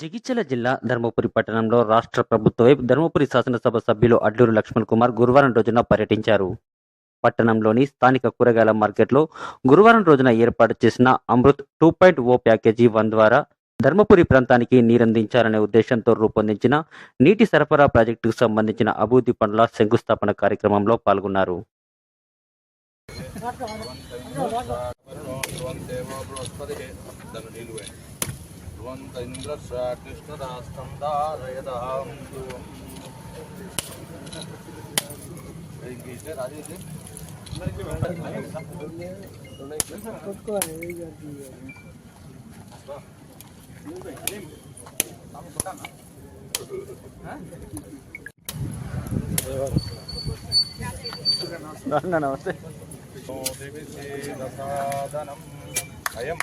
జగిత్యాల జిల్లా ధర్మపురి పట్టణంలో రాష్ట్ర ప్రభుత్వ వైపు ధర్మపురి శాసనసభ సభ్యులు అడ్లూరు లక్ష్మణ్ కుమార్ గురువారం రోజున పర్యటించారు. పట్టణంలోని స్థానిక కూరగాయల మార్కెట్లో గురువారం రోజున ఏర్పాటు చేసిన Amrut two point O package one ద్వారా ధర్మపురి ప్రాంతానికి నీరందించాలనే ఉద్దేశంతో రూపొందించిన నీటి సరఫరా ప్రాజెక్టుకు సంబంధించిన అభివృద్ధి పనుల శంకుస్థాపన కార్యక్రమంలో పాల్గొన్నారు. కృష్ణదాస్తం దారయదాం అది ఇది నమస్తే సాధనం అయం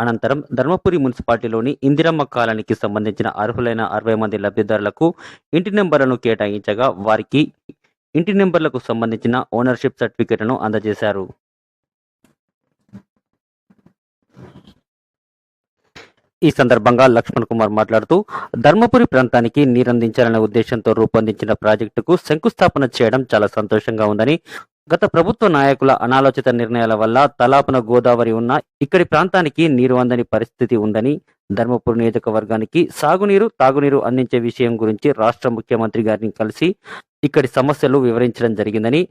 అనంతరం ధర్మపురి మున్సిపాలిటీలోని ఇందిరమ్మ కాలనీకి సంబంధించిన అర్హులైన అరవై మంది లబ్ధిదారులకు ఇంటి నెంబర్లను కేటాయించగా వారికి ఇంటి నెంబర్లకు సంబంధించిన ఓనర్షిప్ సర్టిఫికేట్ను అందజేశారు. ఈ సందర్భంగా లక్ష్మణ్ కుమార్ మాట్లాడుతూ ధర్మపురి ప్రాంతానికి నీరందించాలనే ఉద్దేశంతో రూపొందించిన ప్రాజెక్టుకు శంకుస్థాపన చేయడం చాలా సంతోషంగా ఉందని గత ప్రభుత్వ నాయకుల అనాలోచిత నిర్ణయాల వల్ల తలాపున గోదావరి ఉన్న ఇక్కడి ప్రాంతానికి నీరు అందని పరిస్థితి ఉందని ధర్మపురి నియోజకవర్గానికి సాగునీరు తాగునీరు అందించే విషయం గురించి రాష్ట్ర ముఖ్యమంత్రి గారిని కలిసి ఇక్కడి సమస్యలు వివరించడం జరిగిందని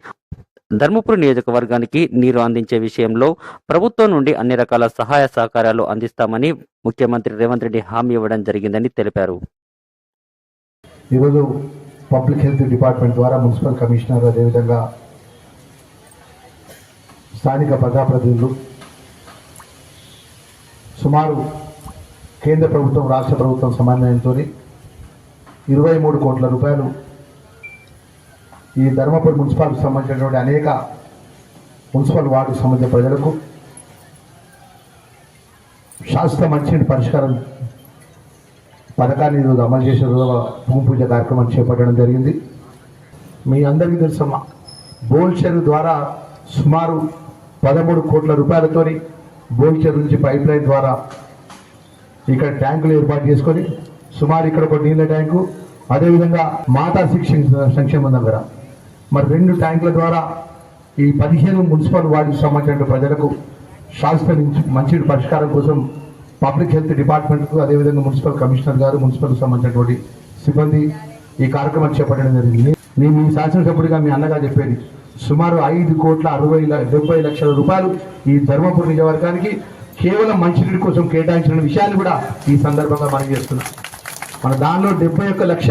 ధర్మపురి నియోజకవర్గానికి నీరు అందించే విషయంలో ప్రభుత్వం నుండి అన్ని రకాల సహాయ సహకారాలు అందిస్తామని ముఖ్యమంత్రి రేవంత్ రెడ్డి హామీ ఇవ్వడం జరిగిందని తెలిపారు. ఈరోజు పబ్లిక్ హెల్త్ డిపార్ట్మెంట్ ద్వారా మున్సిపల్ కమిషనర్ అదేవిధంగా స్థానిక ప్రజాప్రతినిధులు సుమారు కేంద్ర ప్రభుత్వం రాష్ట్ర ప్రభుత్వం సమన్వయంతో ఇరవై మూడు కోట్ల రూపాయలు ఈ ధర్మపురి మున్సిపాలిటీకి సంబంధించినటువంటి అనేక మున్సిపల్ వార్డుకు సంబంధించిన ప్రజలకు శాశ్వత మంచినీటి పరిష్కారం పథకాన్ని ఈరోజు అమలు చేసే భూమి పూజ కార్యక్రమం చేపట్టడం జరిగింది. మీ అందరికీ తెలుసమ్మా బోల్ ద్వారా సుమారు పదమూడు కోట్ల రూపాయలతోని బోల్ నుంచి పైప్ లైన్ ద్వారా ఇక్కడ ట్యాంకులు ఏర్పాటు చేసుకొని సుమారు ఇక్కడ ఒక నీళ్ళ ట్యాంకు అదేవిధంగా మాతా శిక్షణ సంక్షేమం దగ్గర మరి రెండు ట్యాంకుల ద్వారా ఈ పదిహేను మున్సిపల్ వార్డుకు సంబంధించిన ప్రజలకు శాశ్వత నుంచి మంచి పరిష్కారం కోసం పబ్లిక్ హెల్త్ డిపార్ట్మెంట్కు అదేవిధంగా మున్సిపల్ కమిషనర్ గారు మున్సిపల్ సంబంధించినటువంటి సిబ్బంది ఈ కార్యక్రమం చేపట్టడం జరిగింది. నేను మీ శాసనసభ్యుడిగా మీ అన్నగా చెప్పేది సుమారు ఐదు కోట్ల అరవై ల- డెబ్బై లక్షల రూపాయలు ఈ ధర్మపురి నియోజకవర్గానికి కేవలం మంచినీటి కోసం కేటాయించిన విషయాన్ని కూడా ఈ సందర్భంగా మనం చేస్తున్నాం. మన దానిలో డెబ్బై ఒక్క లక్ష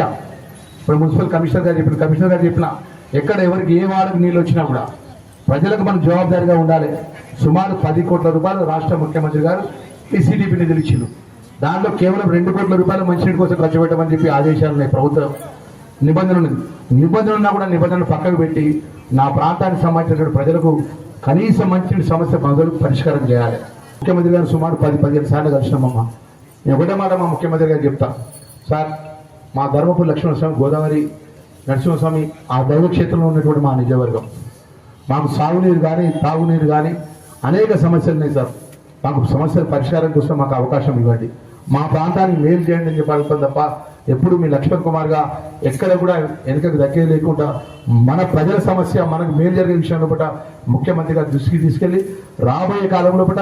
ఇప్పుడు మున్సిపల్ కమిషనర్ గారు చెప్పిన కమిషనర్ గారు చెప్పిన ఎక్కడ ఎవరికి ఏ వాడకు నీళ్ళు వచ్చినా కూడా ప్రజలకు మనం జవాబుదారీగా ఉండాలి. సుమారు పది కోట్ల రూపాయలు రాష్ట్ర ముఖ్యమంత్రి గారు ఎస్సీడీపీ నిధులు ఇచ్చిండు దాంట్లో కేవలం రెండు కోట్ల రూపాయలు మంచినీటి కోసం ఖర్చు పెట్టమని చెప్పి ఆదేశాలు ఉన్నాయి. ప్రభుత్వం నిబంధన ఉంది నిబంధన ఉన్నా కూడా నిబంధనలు పక్కకు పెట్టి నా ప్రాంతానికి సంబంధించినటువంటి ప్రజలకు కనీసం మంచినీటి సమస్య మొదలు పరిష్కారం చేయాలి. ముఖ్యమంత్రి గారు సుమారు పది పదిహేను సార్లు కలిసినామమ్మ. నేను ఒకటే మాట మా ముఖ్యమంత్రి గారు చెప్తా. సార్ మా ధర్మపురి లక్ష్మణస్వామి గోదావరి నరసింహస్వామి ఆ దైవక్షేత్రంలో ఉన్నటువంటి మా నిజవర్గం. మాకు సాగునీరు కానీ తాగునీరు కానీ అనేక సమస్యలు ఉన్నాయి సార్. మాకు సమస్యల పరిష్కారం కోసం మాకు అవకాశం ఇవ్వండి. మా ప్రాంతానికి మేలు చేయండి అని చెప్పాలి తప్ప ఎప్పుడు మీ లక్ష్మణ్ కుమార్గా ఎక్కడ కూడా వెనుకకు దక్కేది లేకుండా మన ప్రజల సమస్య మనకు మేలు జరిగే విషయంలో పట ముఖ్యమంత్రి గారి దృష్టికి తీసుకెళ్ళి రాబోయే కాలంలో పట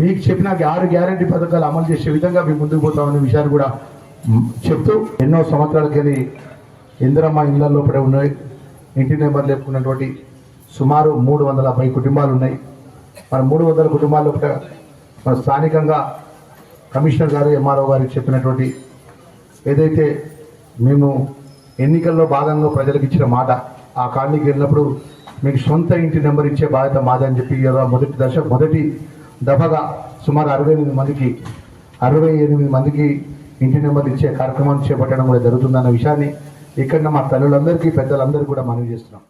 మీకు చెప్పిన ఆరు గ్యారంటీ పథకాలు అమలు చేసే విధంగా మేము ముందుకు పోతామనే విషయాన్ని కూడా చెప్తూ ఎన్నో సంవత్సరాలకెళ్ళి ఇందిరమ్మ ఇళ్ళ లోపలే ఉన్నాయి. ఇంటి నెంబర్ లేపుకున్నటువంటి సుమారు మూడు వందల పై కుటుంబాలు ఉన్నాయి. మన మూడు వందల కుటుంబాల లోపల మన స్థానికంగా కమిషనర్ గారు ఎంఆర్ఓ గారికి చెప్పినటువంటి ఏదైతే మేము ఎన్నికల్లో భాగంగా ప్రజలకు ఇచ్చిన మాట ఆ కాలనీకి వెళ్ళినప్పుడు మీకు సొంత ఇంటి నెంబర్ ఇచ్చే బాధ్యత మాదని చెప్పి మొదటి దశ మొదటి దఫగా సుమారు అరవై ఎనిమిది మందికి అరవై ఎనిమిది మందికి ఇంటి నెంబర్ ఇచ్చే కార్యక్రమాన్ని చేపట్టడం కూడా జరుగుతుందన్న విషయాన్ని ఇక్కడ మా తల్లులందరికీ పెద్దలందరికీ కూడా మనవి చేస్తున్నాం.